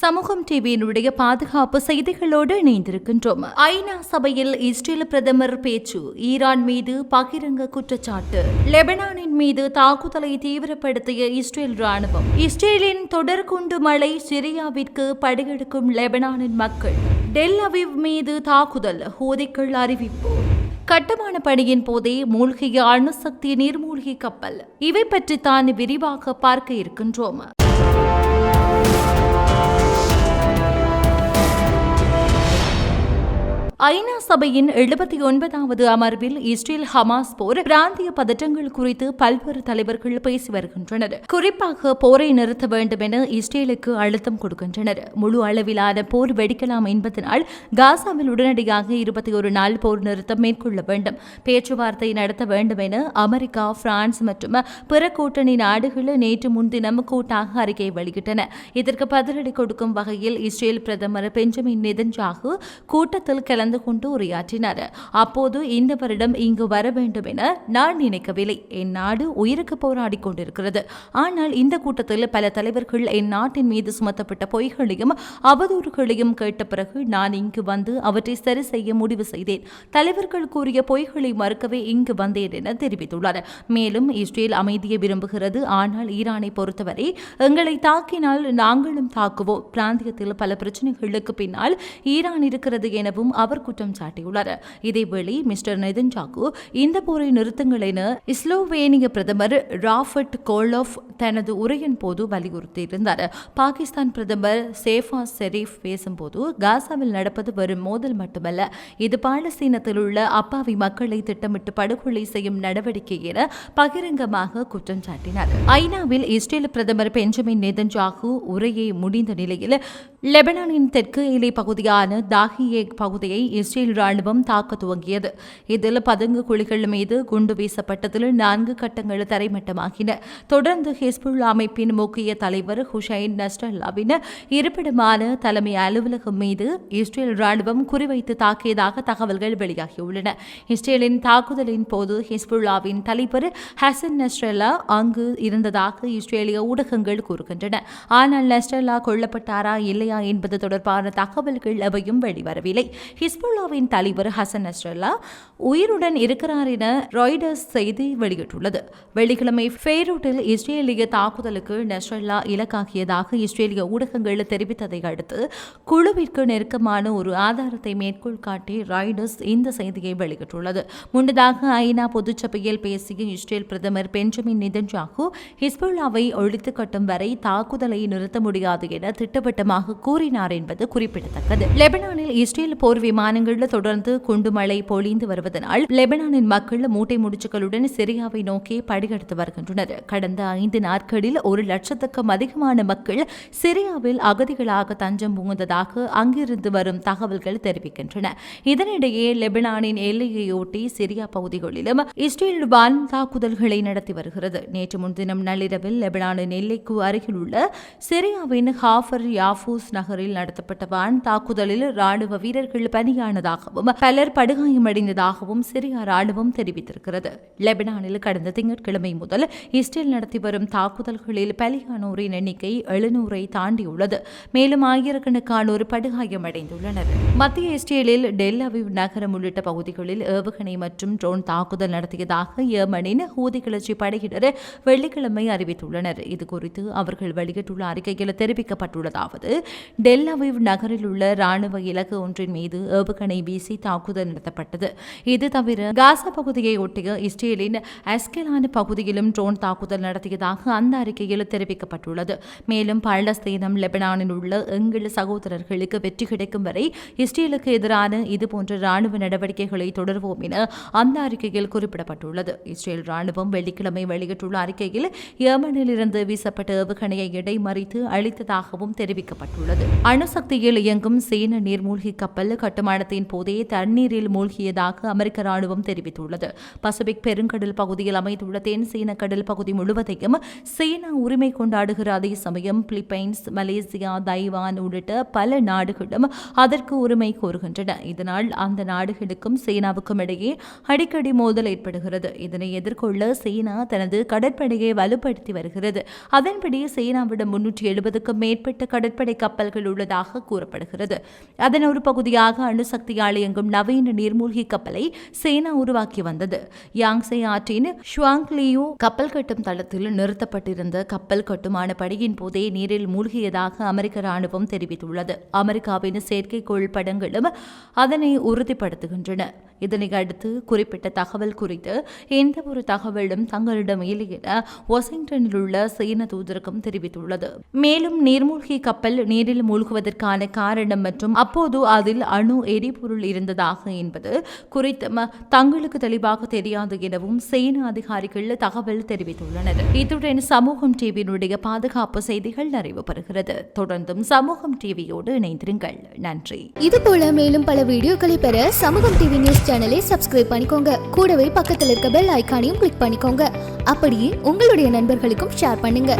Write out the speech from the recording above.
சமூகம் டிவியினுடைய பாதுகாப்பு செய்திகளோடு இணைந்திருக்கின்றோம். ஐநா சபையில் இஸ்ரேல் பிரதமர் பேச்சு ஈரான் மீது பகிரங்க குற்றச்சாட்டு லெபனானின் மீது தாக்குதலை தீவிரப்படுத்திய இஸ்ரேல் ராணுவம் இஸ்ரேலின் தொடர் குண்டு மழை சிரியாவிற்கு படையெடுக்கும் லெபனானின் மக்கள் டெல் அவிவ் மீது தாக்குதல் ஹூதிக்கள் அறிவிப்பு. கட்டுமான பணியின் போதே மூழ்கிய அணுசக்தி நீர்மூழ்கி கப்பல் இவை பற்றித்தான் விரிவாக பார்க்க இருக்கின்றோம். ஐநா சபையின் எழுபத்தி ஒன்பதாவது அமர்வில் இஸ்ரேல் ஹமாஸ் போர் பிராந்திய பதற்றங்கள் குறித்து பல்வேறு தலைவர்கள் பேசி வருகின்றனர். குறிப்பாக போரை நிறுத்த வேண்டும் என இஸ்ரேலுக்கு அழுத்தம் கொடுக்கின்றனர். முழு அளவிலான போர் வெடிக்கலாம் என்பதனால் காசாவில் உடனடியாக இருபத்தி ஒரு நாள் போர் நிறுத்தம் மேற்கொள்ள வேண்டும். பேச்சுவார்த்தை நடத்த வேண்டும் என அமெரிக்கா பிரான்ஸ் மற்றும் பிற கூட்டணி நாடுகள் நேற்று முன்தினம் கூட்டாக அறிக்கை வெளியிட்டன. இதற்கு பதிலடி கொடுக்கும் வகையில் இஸ்ரேல் பிரதமர் பெஞ்சமின் நெதன்ஜாகு கூட்டத்தில் கலந்து கலந்து கொண்டு உரையாற்றினார். அப்போது இந்த வருடம் இங்கு வர வேண்டும் என நான் நினைக்கவில்லை. என் நாடு உயிருக்கு போராடி கொண்டிருக்கிறது. ஆனால் இந்த கூட்டத்தில் பல தலைவர்கள் என் நாட்டின் மீது சுமத்தப்பட்ட பொய்களையும் அவதூறுகளையும் கேட்ட பிறகு நான் இங்கு வந்து அவற்றை சரி செய்ய முடிவு செய்தேன். தலைவர்கள் கூறிய பொய்களை மறுக்கவே இங்கு வந்தேன் என தெரிவித்துள்ளார். மேலும் இஸ்ரேல் அமைதியை விரும்புகிறது. ஆனால் ஈரானை பொறுத்தவரை எங்களை தாக்கினால் நாங்களும் தாக்குவோம். பிராந்தியத்தில் பல பிரச்சனைகளுக்கு பின்னால் ஈரான் இருக்கிறது எனவும் அவர் அவர் குற்றம் சாட்டியுள்ளார். இதேவேளை மிஸ்டர் நிதின் சாக்கு இந்த போரை நிறுத்துங்கள் என இஸ்லோவேனிய பிரதமர் ராஃபர்ட் கோலோஃப் தனது உரையின் போது வலியுறுத்தியிருந்தார். பாகிஸ்தான் பிரதமர் சேஃபா ஷெரீப் பேசும்போது காசாவில் நடப்பது வெறும் மோதல் மட்டுமல்ல இது பாலஸ்தீனத்தில் உள்ள அப்பாவி மக்களை திட்டமிட்டு படுகொலை செய்யும் நடவடிக்கை என பகிரங்கமாக குற்றம் சாட்டினார். ஐநாவில் இஸ்ரேல் பிரதமர் பெஞ்சமின் நெதன்ஜாகு உரையை முடிந்த நிலையில் லெபனானின் தெற்கு எல்லை பகுதியான தாகியே பகுதியை இஸ்ரேல் ராணுவம் தாக்க துவங்கியது. இதில் பதுங்கு குழிகள் மீது குண்டு வீசப்பட்டதில் நான்கு கட்டங்கள் தரைமட்டமாகின. தொடர்ந்து ஹிஸ்புல் அமைப்பின் முக்கிய தலைவர் ஹுசைன் நஸ்ரல்லாவின் இருப்பிடமான தலைமை அலுவலகம் மீது இஸ்ரேல் ராணுவம் குறிவைத்து தாக்கியதாக தகவல்கள் வெளியாகியுள்ளன. இஸ்ரேலின் தாக்குதலின் போது ஹிஸ்புல்லாவின் தலைவர் ஹசன் நஸ்ரல்லா அங்கு இருந்ததாக இஸ்ரேலிய ஊடகங்கள் கூறுகின்றன. ஆனால் நஸ்ரல்லா கொல்லப்பட்டாரா இல்லையா என்பது தொடர்பான தகவல்கள் எவையும் வெளிவரவில்லை. ஹிஸ்புல்லாவின் தலைவர் ஹசன் நஸ்ரல்லா உயிருடன் இருக்கிறார் என ராய்டர்ஸ் செய்தி வெளியிட்டுள்ளது. வெள்ளிக்கிழமை ஃபேரூட்டில் இஸ்ரேலிய தாக்குதலுக்கு நஸ்ரல்லா இலக்காகியதாக இஸ்ரேலிய ஊடகங்கள் தெரிவித்ததை அடுத்து குழுவிற்கு நெருக்கமான ஒரு ஆதாரத்தை மேற்கோள் காட்டி ராய்டர்ஸ் இந்த செய்தியை வெளியிட்டுள்ளது. முன்னதாக ஐநா பொதுச்சபையில் பேசிய இஸ்ரேல் பிரதமர் பெஞ்சமின் நிதன்ஜாகு ஹிஸ்புல்லாவை ஒழித்து கட்டும் வரை தாக்குதலை நிறுத்த முடியாது என திட்டவட்டமாக கூறினார் என்பது குறிப்பிடத்தக்கது. லெபனானில் இஸ்ரேல் போர் விமான விமானங்களில் தொடர்ந்து குண்டுமழை பொழிந்து வருவதனால் லெபனானின் மக்கள் மூட்டை முடிச்சுகளுடன் சிரியாவை நோக்கி படியெடுத்து வருகின்றனர். கடந்த ஐந்து நாட்களில் ஒரு லட்சத்துக்கும் அதிகமான மக்கள் சிரியாவில் அகதிகளாக தஞ்சம் புகுந்ததாக அங்கிருந்து வரும் தகவல்கள் தெரிவிக்கின்றன. இதனிடையே லெபனானின் எல்லையையொட்டி சிரியா பகுதிகளிலும் இஸ்ரேல் வான் தாக்குதல்களை நடத்தி வருகிறது. நேற்று முன்தினம் நள்ளிரவில் லெபனானின் எல்லைக்கு அருகில் உள்ள சிரியாவின் ஹாஃபர் யாஃபூஸ் நகரில் நடத்தப்பட்ட வான் தாக்குதலில் ராணுவ வீரர்கள் பலியானதாகவும் பலர் படுகாயமடைந்ததாகவும் சிரியா ராணுவம் தெரிவித்திருக்கிறது. லெபனானில் கடந்த திங்கட்கிழமை முதல் இஸ்ரேல் நடத்தி வரும் தாக்குதல்களில் பலியானோரின் எண்ணிக்கை எழுநூறை தாண்டியுள்ளது. மேலும் ஆயிரக்கணக்கானோர் படுகாயமடைந்துள்ளனர். மத்திய இஸ்ரேலில் டெல் அவிவ் நகரம் உள்ளிட்ட பகுதிகளில் ஏவுகணை மற்றும் ட்ரோன் தாக்குதல் நடத்தியதாக ஏமனின் ஹூதி கிளர்ச்சி படையினர் வெள்ளிக்கிழமை அறிவித்துள்ளனர். இதுகுறித்து அவர்கள் வெளியிட்டுள்ள அறிக்கையில் தெரிவிக்கப்பட்டுள்ளதாவது டெல் அவிவ் நகரில் உள்ள ராணுவ இலக்கு ஒன்றின் மீது ஏவுகணை வீசி தாக்குதல் நடத்தப்பட்டது. இது தவிர காசா பகுதியை ஒட்டிய இஸ்ரேலின் அஸ்கெலான பகுதியிலும் ட்ரோன் தாக்குதல் நடத்தியதாக அந்த அறிக்கையில் தெரிவிக்கப்பட்டுள்ளது. மேலும் பாலஸ்தீனம் லெபனானில் உள்ள எங்கள் சகோதரர்களுக்கு வெற்றி கிடைக்கும் வரை இஸ்ரேலுக்கு எதிரான இதுபோன்ற ராணுவ நடவடிக்கைகளை தொடர்வோம் என அந்த அறிக்கையில் குறிப்பிடப்பட்டுள்ளது. இஸ்ரேல் ராணுவம் வெள்ளிக்கிழமை வெளியிட்டுள்ள அறிக்கையில் ஏமனில் இருந்து வீசப்பட்ட ஏவுகணையை இடைமறித்து அழித்ததாகவும் தெரிவிக்கப்பட்டுள்ளது. அணுசக்தியில் இயங்கும் சீன நீர்மூழ்கி கப்பல் கட்டுமான விமானத்தின் போதே தண்ணீரில் மூழ்கியதாக அமெரிக்க ராணுவம் தெரிவித்துள்ளது. பசிபிக் பெருங்கடல் பகுதியில் அமைந்துள்ள தென் சீன கடல் பகுதி முழுவதையும் சீனா உரிமை கொண்டாடுகிற அதே சமயம் பிலிப்பைன்ஸ் மலேசியா தைவான் உள்ளிட்ட பல நாடுகளும் அதற்கு உரிமை கோருகின்றன. இதனால் அந்த நாடுகளுக்கும் சீனாவுக்கும் இடையே அடிக்கடி மோதல் ஏற்படுகிறது. இதனை எதிர்கொள்ள சீனா தனது கடற்படையை வலுப்படுத்தி வருகிறது. அதன்படி சீனாவிடம் முன்னூற்றி எழுபதுக்கும் மேற்பட்ட கடற்படை கப்பல்கள் உள்ளதாக கூறப்படுகிறது. அதன் ஒரு பகுதியாக அணுசக்தியால் இயங்கும் நவீன நீர்மூழ்கி கப்பலை சேனா உருவாக்கி வந்தது. யாங்சே ஆற்றின் ஷுவாங்லியோ கப்பல் கட்டும் தளத்தில் நிறுத்தப்பட்டிருந்த கப்பல் கட்டுமான பணியின் போதே நீரில் மூழ்கியதாக அமெரிக்க ராணுவம் தெரிவித்துள்ளது. அமெரிக்காவின் செயற்கைக்கோள் படங்களும் அதனை உறுதிப்படுத்துகின்றன. இதனை அடுத்து குறிப்பிட்ட தகவல் குறித்து எந்த ஒரு தகவலும் தங்களிடம் இல்லை என வாஷிங்டனில் உள்ள சீன தூதரகம் தெரிவித்துள்ளது. மேலும் நீர்மூழ்கி கப்பல் நீரில் மூழ்குவதற்கான காரணம் மற்றும் அப்போது அதில் அணு எரிபொருள் இருந்ததாக என்பது குறித்து ம- தங்களுக்கு தெளிவாக தெரியாது எனவும் சீன அதிகாரிகள் தகவல் தெரிவித்துள்ளனர். இத்துடன் சமூகம் டிவியினுடைய பாதுகாப்பு செய்திகள் நிறைவு பெறுகிறது. தொடர்ந்தும் சமூகம் டிவியோடு இணைந்திருங்கள். நன்றி. இது போல மேலும் பல வீடியோக்களை பெற சமூகம் டிவி நியூஸ் சேனலை சப்ஸ்கிரைப் பண்ணிக்கோங்க. கூடவே பக்கத்தில் இருக்க பெல் ஐகானையும் கிளிக் பண்ணிக்கோங்க. அப்படியே உங்களுடைய நண்பர்களுக்கும் ஷேர் பண்ணுங்க.